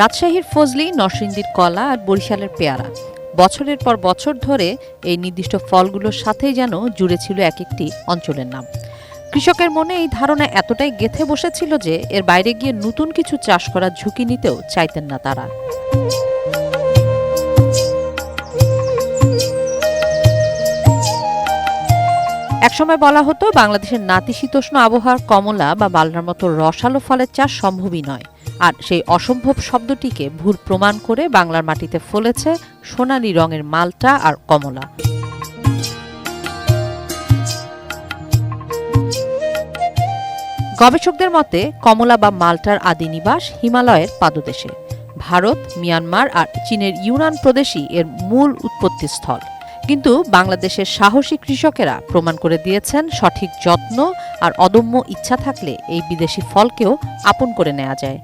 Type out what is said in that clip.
রাজশাহীর ফজলি, নরসিংদীর কলা আর বরিশালের পেয়ারা। বছরের পর বছর ধরে এই নির্দিষ্ট ফলগুলোর সাথেই যেন জুড়ে ছিল এক একটি অঞ্চলের নাম। কৃষকের মনে এই ধারণা এতটাই গেথে বসেছিল যে এর বাইরে গিয়ে নতুন কিছু চাষ করার ঝুঁকি নিতেও চাইতেন না তারা। একসময় বলা হতো, বাংলাদেশের নাতিশীতোষ্ণ আবহাওয়ার কমলা বা মালটার মতো রসালো ফলের চাষ সম্ভবই নয়। আর সেই অসম্ভব শব্দটিকে ভুল প্রমাণ করে বাংলার মাটিতে ফলেছে সোনালী রঙের মালটা আর কমলা। গবেষকদের মতে, কমলা বা মাল্টার আদি নিবাস হিমালয়ের পাদদেশে। ভারত, মিয়ানমার আর চীনের ইউনান প্রদেশই এর মূল উৎপত্তিস্থল। কিন্তু বাংলাদেশের সাহসী কৃষকেরা প্রমাণ করে দিয়েছেন সঠিক যত্ন আর অদম্য ইচ্ছা থাকলে এই বিদেশি ফলকেও আপন করে নেওয়া যায়।